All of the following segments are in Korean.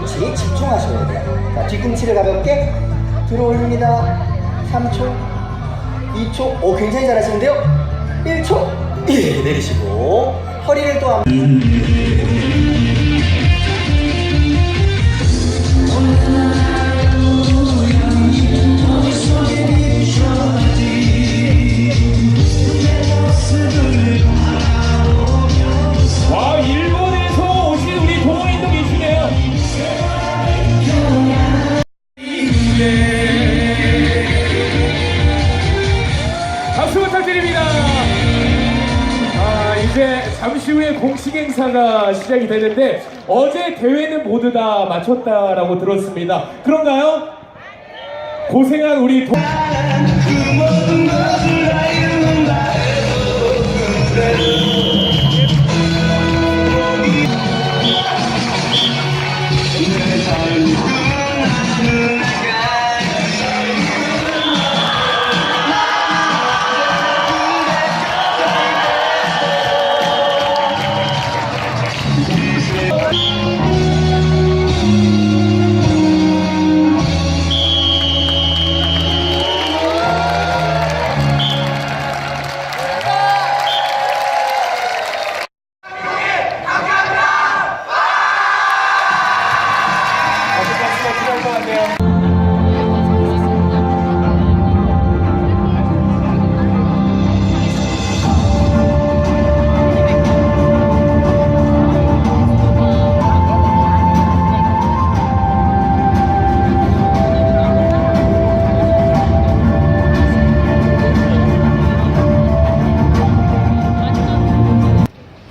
같이 집중하셔야 돼요. 자, 뒤꿈치를 가볍게 들어 올립니다. 3초, 2초, 오, 굉장히 잘하시는데요. 1초, 예, 내리시고, 허리를 또한와 후에 공식 행사가 시작이 되는데 어제 대회는 모두 다 마쳤다라고 들었습니다. 그런가요? 고생한 우리 동...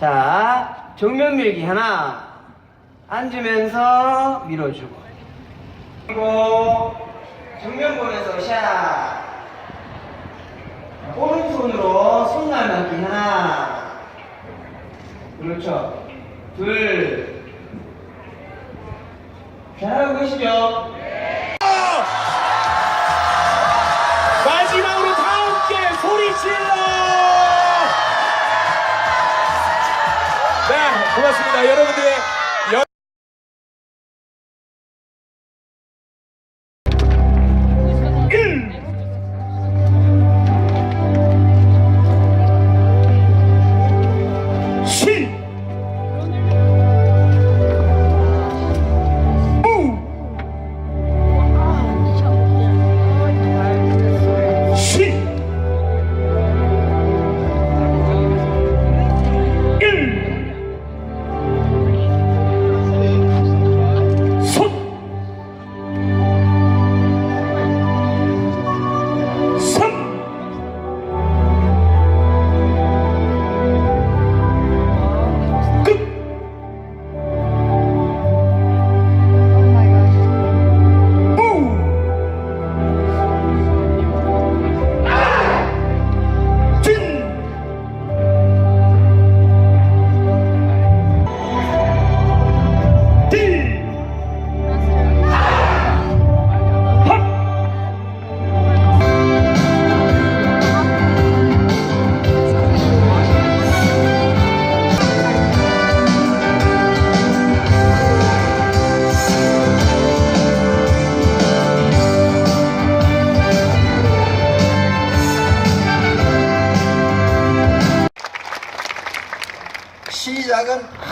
자, 정면 밀기 하나. 앉으면서 밀어주고. 그리고 정면 보면서 샷. 오른손으로 손날 맞기 하나. 그렇죠. 둘. 잘하고 계시죠? 마지막으로 다 함께 소리 질러! 네, 고맙습니다. 여러분들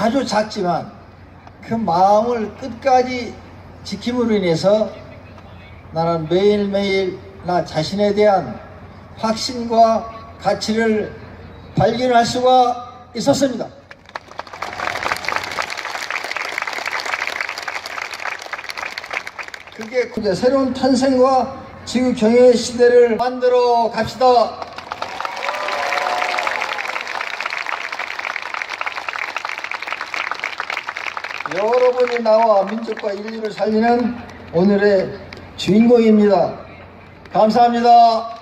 아주 작지만 그 마음을 끝까지 지킴으로 인해서 나는 매일매일 나 자신에 대한 확신과 가치를 발견할 수가 있었습니다. 그게 새로운 탄생과 지구 경영의 시대를 만들어 갑시다. 여러분이 나와 민족과 인류를 살리는 오늘의 주인공입니다. 감사합니다.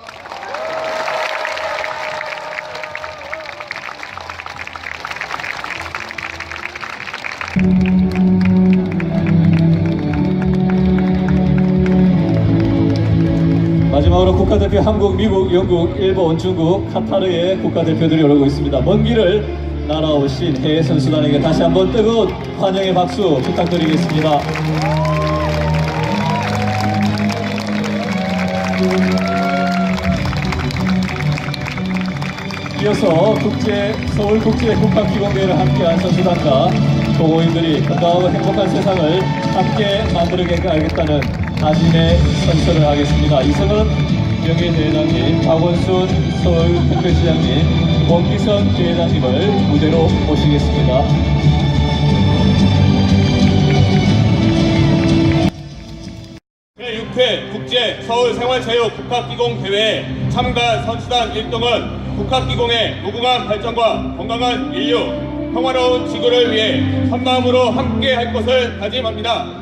마지막으로 국가대표 한국, 미국, 영국, 일본, 중국, 카타르의 국가대표들이 오르고 있습니다. 먼 길을 날아오신 해외 선수단에게 다시 한번 뜨거운 환영의 박수 부탁드리겠습니다. 이어서 국제 서울 국제 국학기공대회를 함께한 선수단과 동호인들이 건강하고 행복한 세상을 함께 만들어 가겠다는 다짐의 선서를 하겠습니다. 이성은 명예대회장님, 박원순 서울특별시장님, 원기선 대회장님을 무대로 모시겠습니다. 제6회 국제 서울 생활체육 국학기공 대회 참가 선수단 일동은 국학기공의 무궁한 발전과 건강한 인류, 평화로운 지구를 위해 한 마음으로 함께 할 것을 다짐합니다.